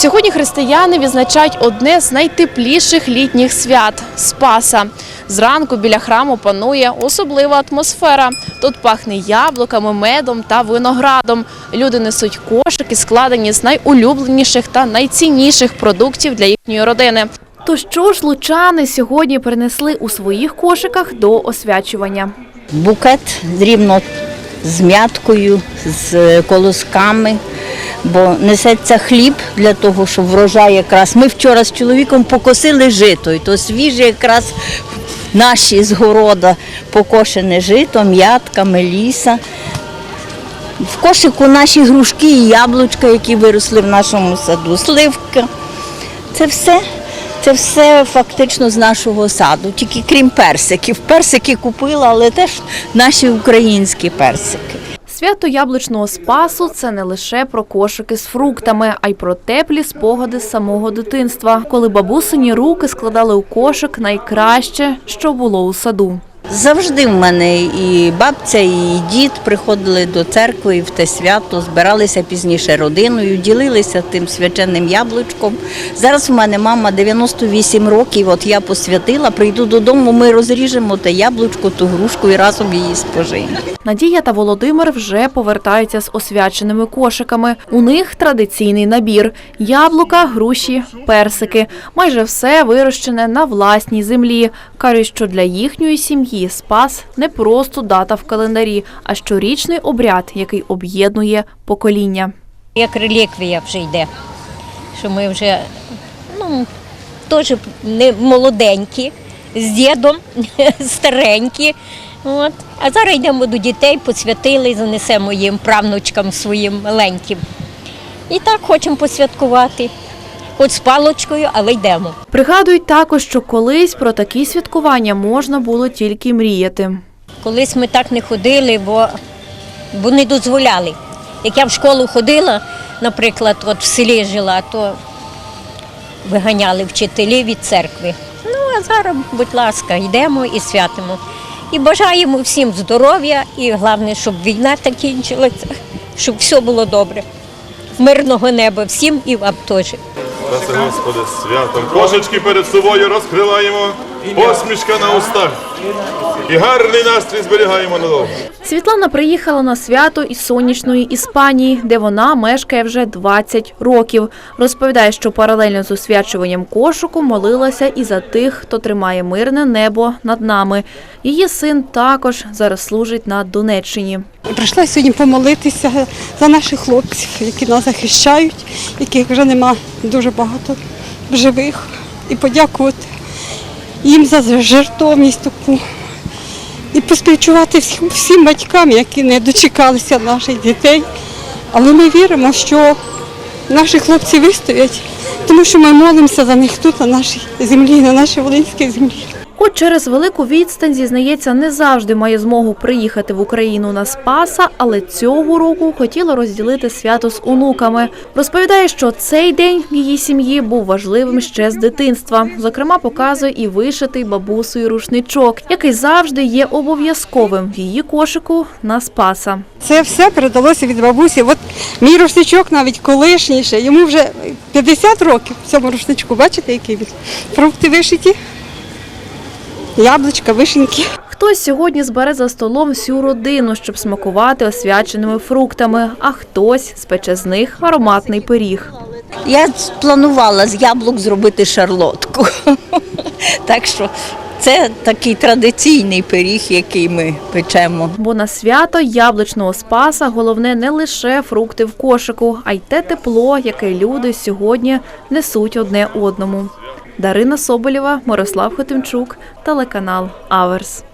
Сьогодні християни відзначають одне з найтепліших літніх свят Спаса. Зранку біля храму панує особлива атмосфера. Тут пахне яблуками, медом та виноградом. Люди несуть кошики, складені з найулюбленіших та найцінніших продуктів для їхньої родини. То що ж лучани сьогодні принесли у своїх кошиках до освячування? букет рівно з мяткою, з колосками, бо несеться хліб для того, щоб врожай якраз. Ми вчора з чоловіком покосили жито, і то свіже якраз наші з города покошене жито, м'ятка, меліса. В кошику наші грушки і яблучка, які виросли в нашому саду, сливка. Це все, це все фактично з нашого саду, тільки крім персиків. Персики купила, але теж наші українські персики. Свято яблучного спасу це не лише про кошики з фруктами, а й про теплі спогади самого дитинства, коли бабусині руки складали у кошик найкраще, що було у саду. Завжди в мене і бабця, і дід приходили до церкви і в те свято, збиралися пізніше родиною, ділилися тим свяченим яблучком. Зараз у мене мама 98 років, от я посвятила, прийду додому, ми розріжемо те яблучко, ту грушку і разом її спожимо. Надія та Володимир вже повертаються з освяченими кошиками. У них традиційний набір: яблука, груші, персики. Майже все вирощене на власній землі. Кажуть, що для їхньої сім'ї спас не просто дата в календарі, а щорічний обряд, який об'єднує покоління. як реліквія вже йде. Що ми вже ну, теж не молоденькі, з дідом, старенькі. От. А зараз йдемо до дітей, посвятили, занесемо їм правнучкам своїм маленьким. І так хочемо посвяткувати. Хоч з палочкою, але йдемо. Пригадують також, що колись про такі святкування можна було тільки мріяти. Колись ми так не ходили, бо, бо не дозволяли. Як я в школу ходила, наприклад, от в селі жила, то виганяли вчителів від церкви. Ну, а зараз, будь ласка, йдемо і святимо. І бажаємо всім здоров'я і головне, щоб війна закінчилася, щоб все було добре. Мирного неба всім і вам теж. Спаси Господи, святом. Кошечки перед собою розкриваємо, посмішка на устах. І гарний настрій зберігаємо надовго. Світлана приїхала на свято із сонячної Іспанії, де вона мешкає вже 20 років. Розповідає, що паралельно з освячуванням кошику молилася і за тих, хто тримає мирне небо над нами. Її син також зараз служить на Донеччині. Прийшла сьогодні помолитися за наших хлопців, які нас захищають, яких вже нема дуже багато живих, і подякувати їм за жертовність таку. І поспівчувати всім, всім батькам, які не дочекалися наших дітей. Але ми віримо, що наші хлопці вистоять, тому що ми молимося за них тут, на нашій землі, на нашій Волинській землі. Хоч через велику відстань, зізнається, не завжди має змогу приїхати в Україну на Спаса, але цього року хотіла розділити свято з онуками. Розповідає, що цей день її сім'ї був важливим ще з дитинства. Зокрема, показує і вишитий бабусею рушничок, який завжди є обов'язковим в її кошику на Спаса. Це все передалося від бабусі. От мій рушничок навіть колишній ще, йому вже 50 років в цьому рушничку. Бачите, який він? Фрукти вишиті, яблучка, вишеньки. Хтось сьогодні збере за столом всю родину, щоб смакувати освяченими фруктами, а хтось спече з них ароматний пиріг. Я планувала з яблук зробити шарлотку. Так що це такий традиційний пиріг, який ми печемо. Бо на свято яблучного спаса головне не лише фрукти в кошику, а й те тепло, яке люди сьогодні несуть одне одному. Дарина Соболєва, Мирослав Хотимчук, телеканал Аверс.